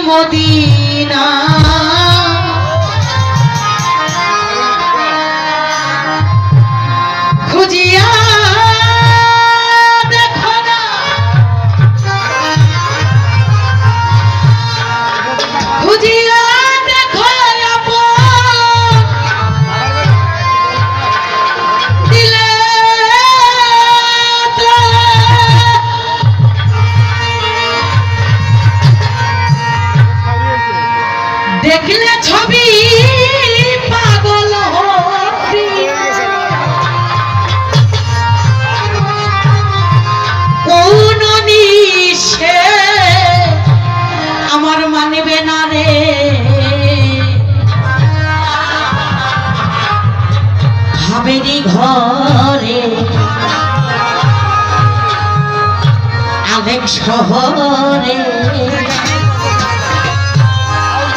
Medina দেখলে ছবি পাগল কোন নিশে আমার মানিবে না রে? ভাবেরি ঘরে আলেক শহরে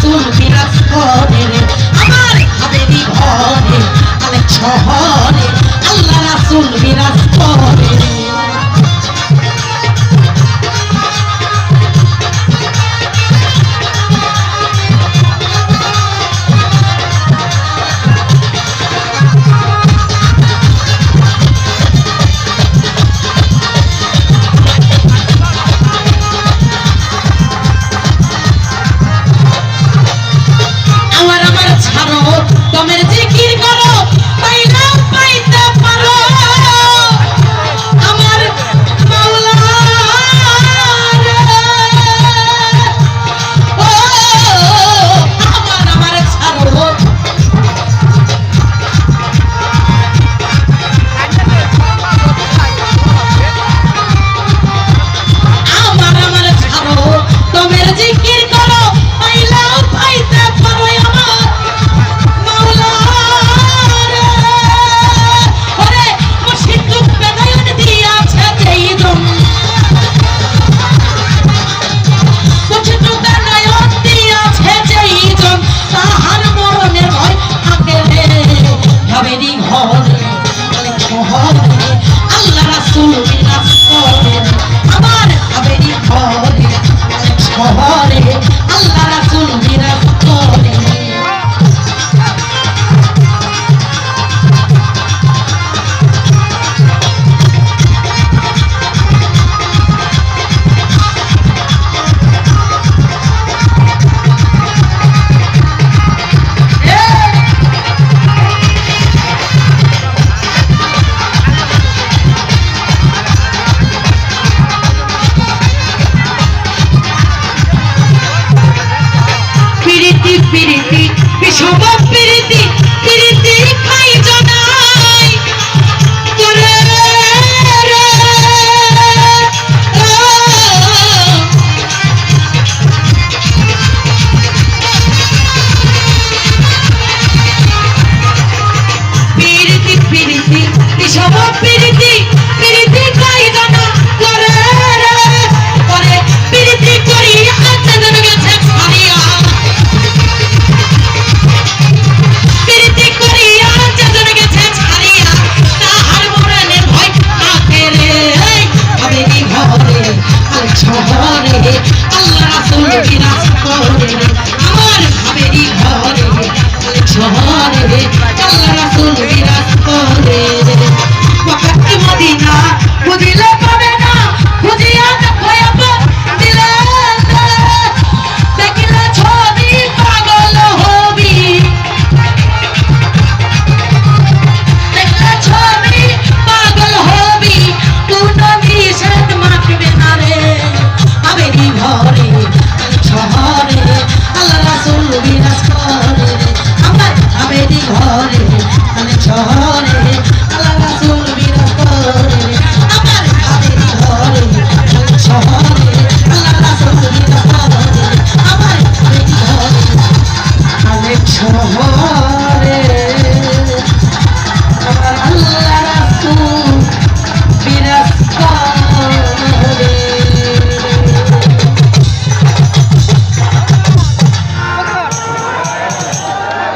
চুল বিরাজ করে আমার হাতেরই ঘরে আমি শহরে আল্লাহ রাসুল বিরাজ করে। শুভ প্রীতি প্রীতি খাই জনাই। তোরে প্রীতি। আমার শহরে আল্লাহ ঘরে শহরে ঝরে আমি ঝরে